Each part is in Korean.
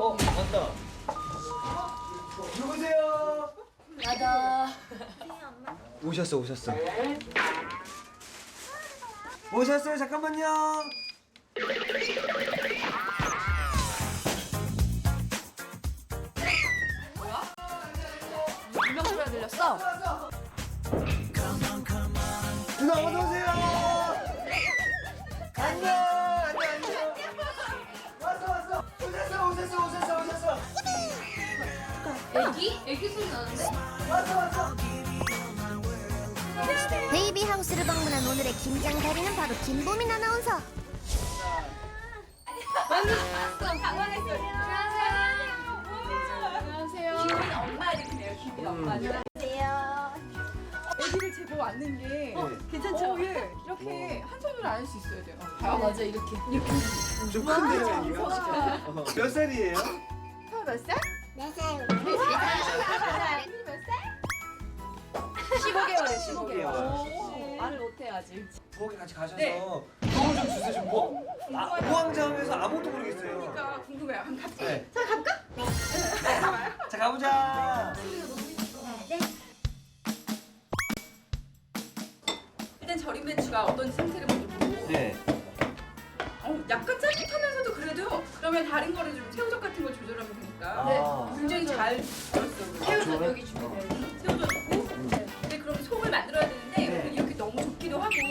어, 맞다. 누구세요? 나다. 오셨어, 오셨어. 오셨어요, 잠깐만요. 유명 소리가 들렸어? 애기? 애기 소리 나는데? 베이비 하우스를 방문한 오늘의 김장 달인은 바로 김보민 아나운서. 안녕하세요. 기훈 엄마 이렇게요. 기훈 엄마. 애기를 재고 왔는 게 괜찮죠? 어, 예. 이렇게 한 손으로 안할수 있어야 돼요. 아 맞아 이렇게. 좀 큰데요? 어, 몇 살이에요? 살? 네 살. 15개월에 15개월. 말을 못해 아직. 부엌에 같이 가셔서 네. 도움 좀 주세요. 좀 뭐, 아, 우왕좌왕해서 아무것도 모르겠어요. 그러니까 궁금해요. 한번 같이. 네.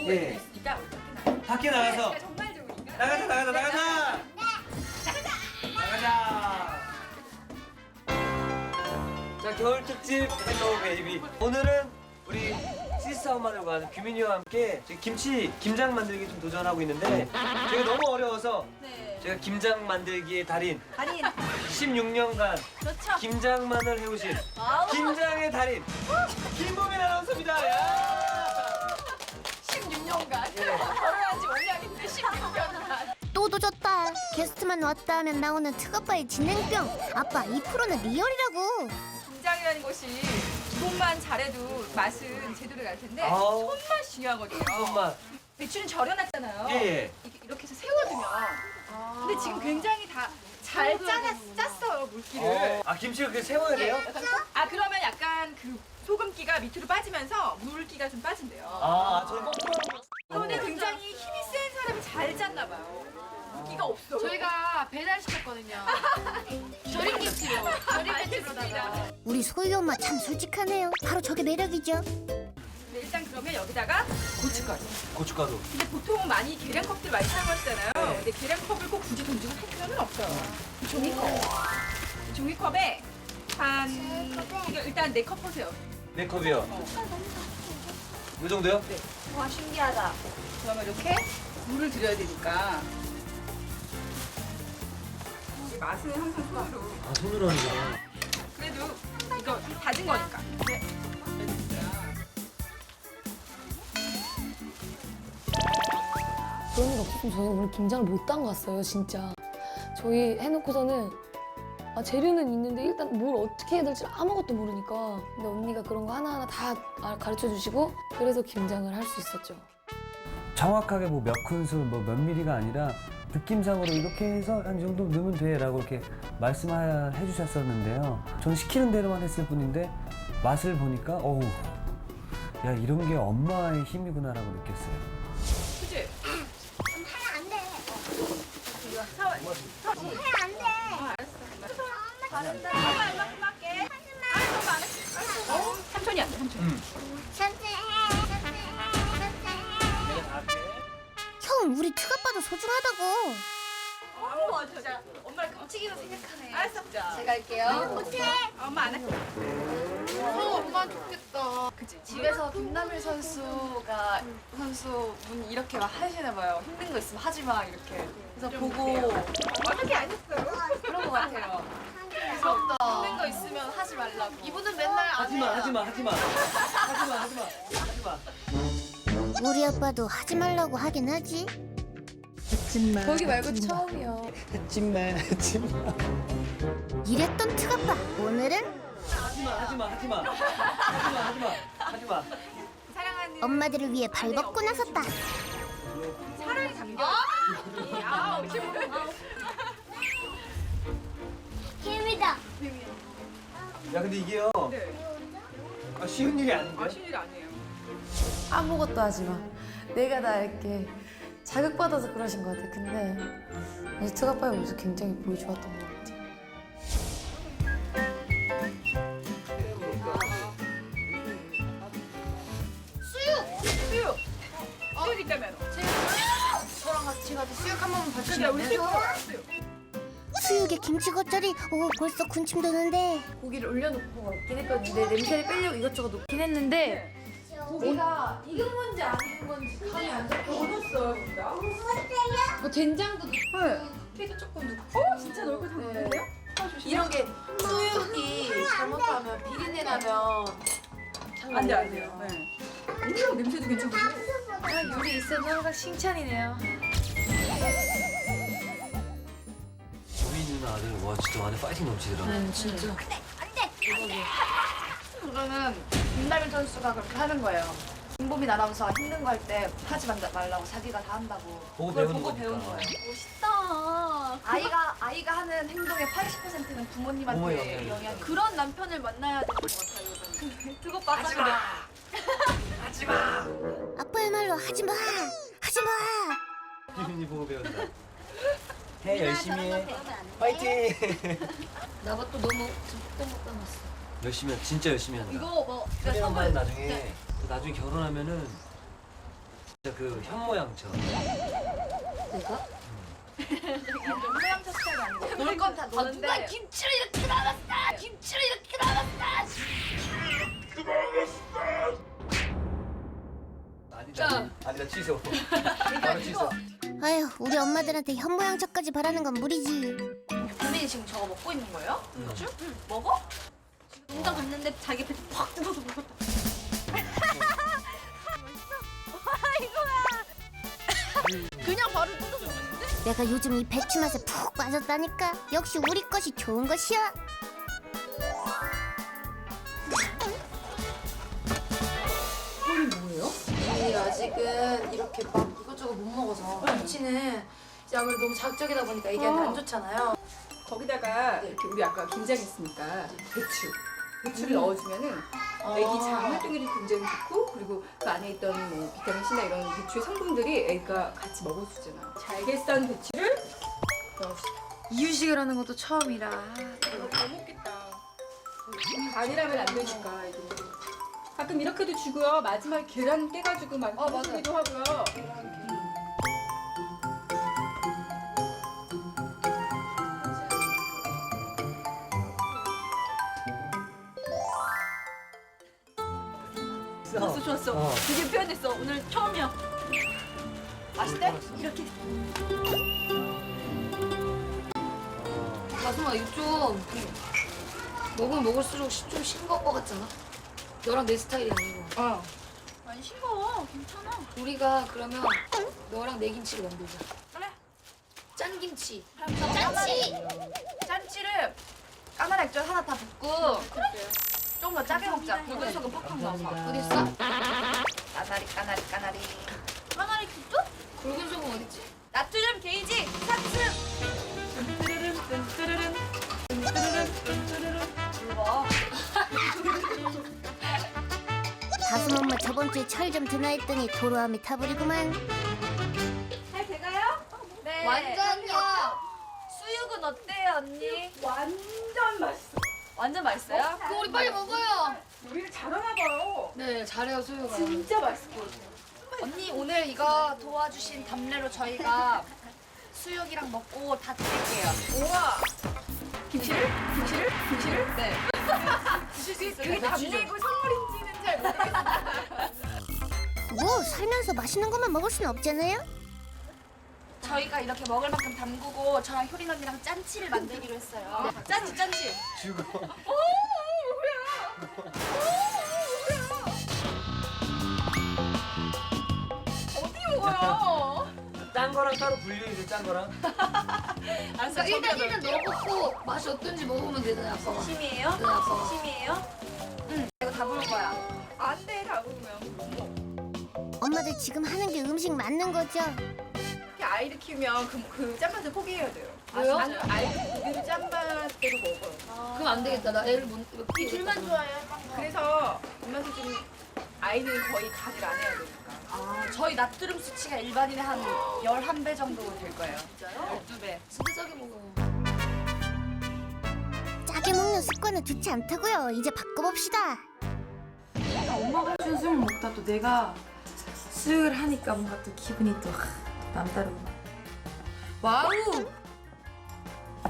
네. 이렇게 있으니까 우리 밖에 나가요. 밖에 나가서 날씨가 정말 좋으니까 나가자, 나가자, 나가자. 나가자. 자, 겨울 특집 헬로우 베이비. 오늘은 우리 시스타 엄마들과 규민이와 함께 지금 김치 김장 만들기 좀 도전하고 있는데 제가 너무 어려워서 네. 제가 김장 만들기의 달인 달인 16년간 그렇죠. 김장만을 해오신 김장의 달인 김보민 아나운서입니다. 야! 16년간 네. 결혼한 지 5년인데 16년간 또 도졌다. 게스트만 왔다 하면 나오는 특아빠의 진행병. 아빠 이 프로는 리얼이라고. 김장이라는 것이 기본만 잘해도 맛은 제대로 날 텐데 아우. 손맛이 중요하거든요. 엄마. 배추는 절여놨잖아요. 예, 예. 이렇게, 이렇게 해서 세워두면. 근데 지금 굉장히 다잘 짰어요 물기를. 어, 아 김치를 그렇게 세워야 돼요? 아 그러면 약간 그 소금기가 밑으로 빠지면서 물기가 좀 빠진대요. 아, 저는 거꾸로 하는 거. 근데 굉장히 힘이 센 사람이 잘 짰나 봐요. 물기가 없어. 저희가 배달 시켰거든요. 절임 김치로. 절임 김치로다가. 우리 소희 엄마 참 솔직하네요. 바로 저게 매력이죠. 네, 일단 그러면 여기다가 고춧가루. 고춧가루. 근데 보통 많이 계량컵들 많이 사용하시잖아요. 네. 근데 계량컵을 꼭 굳이 돈 주고 살 필요는 없어요. 이 종이컵. 이 종이컵에 한 이거 일단 네컵 보세요. 네 컵이요. 이 정도요? 네. 와 신기하다. 그러면 이렇게 물을 들여야 되니까. 이 맛은 항상 손으로. 아 손으로 하는 거야. 그래도 이거 다진 거니까. 네. 그런 일 없었으면 저희는 오늘 김장을 못 담갔어요, 진짜. 저희 해놓고서는 아, 재료는 있는데 일단 뭘 어떻게 해야 될지 아무것도 모르니까. 근데 언니가 그런 거 하나하나 다 아- 가르쳐 주시고 그래서 김장을 할 수 있었죠. 정확하게 뭐 몇 큰술 뭐 몇 미리가 아니라 느낌상으로 이렇게 해서 한 이 정도 넣으면 돼라고 이렇게 말씀해 주셨었는데요. 저는 시키는 대로만 했을 뿐인데 맛을 보니까 어우 야 이런 게 엄마의 힘이구나라고 느꼈어요. 그지? 안 돼. 엄마 이만큼 할게. 아안 했어. 삼촌이 안 돼, 삼촌. 형 우리 특아빠도 소중하다고. 어머 진짜 엄마를 깜찍이로 생각하네. 알았어. 제가 할게요. 엄마 안 할게. 어, 엄마 좋겠다. 그치? 집에서 김남일 선수가 선수 분 이렇게 막 하시나 봐요. 힘든 거 있으면 하지 마 이렇게. 그래서 보고 어떻게 안 했어요? 그런 거 같아요. 무섭다. 힘든 거 있으면 하지 말라고. 이분은 맨날 안 하지마 해요. 하지마 하지마 하지마 하지마 하지마. 우리 아빠도 하지 말라고 하긴 하지. 거기 말고 처음이요. 이랬던 특아빠. 오늘은 하지마 하지마 하지마 하지마 하지마 하지마. 사랑하는 엄마들을 위해 발벗고 나섰다. 사랑이 담겨. 지금. 야 근데 이게요 네. 아, 쉬운 일이 아닌데. 아쉬운 일 아니에요. 아무것도 하지 마. 내가 다 이렇게 자극받아서 그러신 것 같아. 근데 아주 트가 빠의 모습 굉장히 보기 좋았던 것 같아. 수육 있다면. 저랑 같이 가서 수육 한 번만 우리 수육 먹어. 수 육. 수육에 김치 겉절이 오 벌써 군침 도는데 고기를 올려놓고 먹긴 했거든요. 냄새를 빼려고 이것저것 놓긴 했는데 고기가 익은 건지 안 익은 건지 감이 안 잡혀. 넣었어요, 진짜. 뭐 된장도 넣고 네. 피도 조금 넣고 어, 진짜 거다 네. 아. 이런 게 수육이 잘못하면 비린내 나면 안 돼, 안 돼요. 네. 오, 냄새도 괜찮고. 그냥 요리 있어도 항상 칭찬이네요. 누나 아들 와 진짜 안에 파이팅 넘치더라고. 음, 진짜. 그거는 김다빈 선수가 그렇게 하는 거예요. 김보민 아나운서 힘든 거 할 때 하지 말- 말라고 자기가 다 한다고. 보고 그걸 배우는 보고 거니까. 배운 거예요. 멋있다 아이가 아이가 하는 행동의 80%는 부모의 부모님한테 영향이 영향이. 그런 남편을 만나야 될것 같아요. 저는. 그거 빠져. 아빠야말로 하지마 하지마 유민이 보고 배운다. 해 열심히 해. 파이팅. 나가 또 너무 듬뿍 못 담았어. 열심히 해. 진짜 열심히 한다. 이거 뭐 엄마는 선물 나중에 또 나중에 결혼하면은 진짜 그 현모양처럼. 내가? 모양새 스타일이 아니고 놀건다 노는데 김치를 이렇게 나갔다 김치를 이렇게 나갔다 아니다. 아니다 취소. 바로 취소. 아휴 우리 엄마들한테 현모양처까지 바라는 건 무리지 고민이 지금 저거 먹고 있는 거예요? 그렇죠? 응. 먹어? 농장 갔는데 자기 배 팍 뜯어서 먹었다. 그냥 바로 뜯어서 먹는데? 내가 요즘 이 배추 맛에 푹 빠졌다니까 역시 우리 것이 좋은 것이야 우리 아직은 이렇게 막 이것저것 못 먹어서 김치는 이제 아무래도 너무 자극적이다 보니까 애기한테 안 좋잖아요. 거기다가 이렇게 우리 아까 김장했으니까 배추. 배추를 넣어주면은 애기 장 활동률이 굉장히 좋고 그리고 그 안에 있던 뭐 비타민 C나 이런 배추의 성분들이 애가 같이 먹어주잖아. 잘게 썬 배추를 넣어주세요. 이유식을 하는 것도 처음이라. 이거 다 먹겠다. 간이라면 안 되니까 이게. 가끔 이렇게도 주고요. 마지막에 계란 깨가지고 막 어, 맞아. 해주기도 하고요. 좋았어. 어. 되게 표현했어. 오늘 처음이야. 맛있대? 이렇게. 가슴아 이거 좀 먹으면 먹을수록 시- 좀 싱거울 것 같잖아. 너랑 내 스타일이 아니고. 어. 안 싱거워. 괜찮아. 우리가 그러면 너랑 내 김치를 만들자. 그래. 짠 김치. 짠치 짠치를 까나리 액젓 하나 다 붓고 좀더 짜게 먹자. 붉은 소금 팍팍 넣어서. 어디 있어? 까나리 까나리 까나리. 까나리 액젓? 굵은 소금 어딨지? 나트륨 게이지. 이거 다솜 엄마 저번 주에 철 좀 드나 했더니 도로함이 타버리구만 잘 돼가요? 네. 완전요. 수육은 어때요 언니? 완전 맛있어. 완전 맛있어요? 그거 우리 빨리 먹어요. 요리를 잘하나 봐요. 네 잘해요 소유가. 진짜 맛있을 것 같아요. 언니 오늘 이거 도와주신 답례로 저희가 수육이랑 먹고 다 드릴게요. 우와. 김치를? 김치를? 김치를? 네. 드실 수 있어요. 그게 답례고 선물인지는 잘 모르겠어요. 뭐 살면서 맛있는 것만 먹을 수는 없잖아요 저희가 이렇게 먹을 만큼 담그고 저랑 효린 언니랑 짠치를 만들기로 했어요. 짠치 짠치. 죽어. 어디 먹어요? 짠 거랑 따로 분류해줘 짠 거랑. 알았어. 일단 일단 넣어놓고 맛이 어떤지 먹으면 되잖아 아빠가. 심이에요? 네 아빠가. 심이에요? 응. 이거 다 부를 거야. 안 돼, 다 먹으면. 엄마들 지금 하는 게 음식 맞는 거죠? 아이를 키우면 그, 그 짠맛을 포기해야 돼요. 왜요? 아니, 아이들 고기를 짠맛대로 먹어요. 그럼 안 되겠다. 나 애를 못. 이 둘만 좋아해. 그래서 입맛을 좀 아이는 거의 간을 안 해야 되니까. 아, 저희 나트륨 수치가 일반인의 한 11배 정도 될 거예요. 진짜요? 12배. 진짜 싸게 먹어. 짜게 먹는 습관은 좋지 않다고요. 이제 바꿔봅시다. 엄마가 해준 술 먹다 또 내가 쓱을 하니까 뭔가 또 기분이 또 남다르고 와우!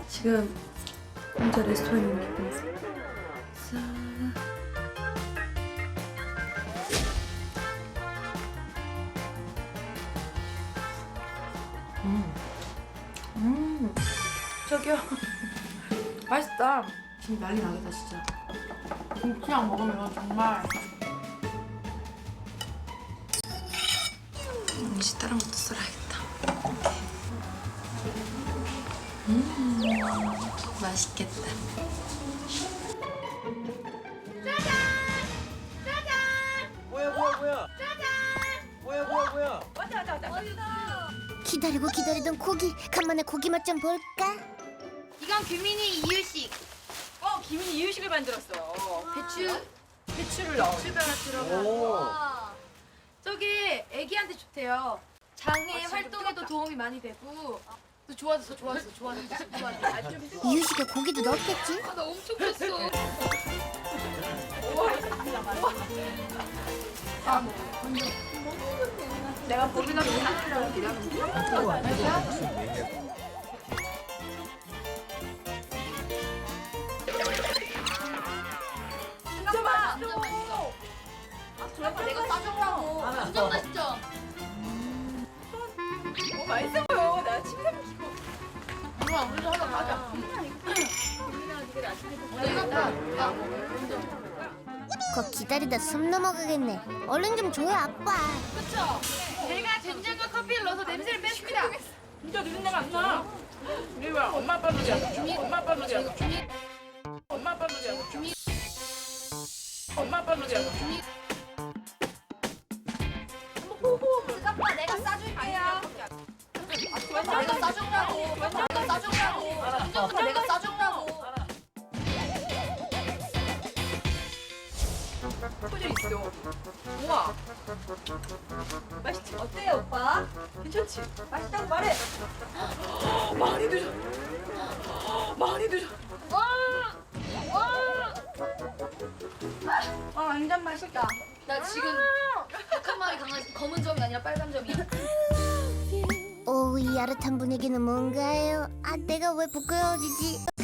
지금 혼자 레스토랑에 온 기분이 있어 음. 음. 저기요. 맛있다. 지금 난리 나겠다 진짜. 김치랑 먹으면 정말. 음, 이제 다른 것도 썰어야겠다. 음, 맛있겠다. 뭐야 뭐야 뭐야 뭐야 뭐야 뭐야 왔다 왔다 왔다. 기다리고 기다리던 고기. 간만에 고기 맛 좀 볼까? 이건 규민이 이유식. 어, 김이 이유식을 만들었어요. 배추. 배추를 넣어. 배추가 들어간. 오 저기 애기한테 좋대요. 장애 활동에도 도움이 많이 되고. 또 좋아졌어, 좋아졌어, 좋아졌어, 좋아졌어. 이유식에 고기도 넣었겠지? 나 엄청 컸어. 내가 기다려. 진짜 맛있어. 아, 내가 싸줬다고. 완전 맛있죠? 어, 맛있어 보여. 나침 삼키고. 누나 먼저 하나 가자. 내가 거 기다리다 숨 넘어가겠네. 얼른 좀 줘요, 아빠. 그쵸? 제가 된장과 커피를 넣어서 냄새를 뺐습니다. 진짜 누린내가 안 나. 이리와 엄마 아빠 누리야. 엄마 아빠 누리야. 엄마 아빠 누리야. 엄마 아빠 누리야. 아빠 내가 싸줄게요. 내가 싸준다고. 내가 싸준다고. 아빠 내가 싸준다고. 포즈 있어. 우와. 맛있지? 어때요, 오빠? 괜찮지? 맛있다고 말해. 많이 드셔. 많이 드셔. 아 완전 맛있다. 나 지금 닭한 마리 강아지 검은 점이 아니라 빨간 점이야. 오, 이 야릇한 분위기는 뭔가요? 아, 내가 왜 부끄러워지지?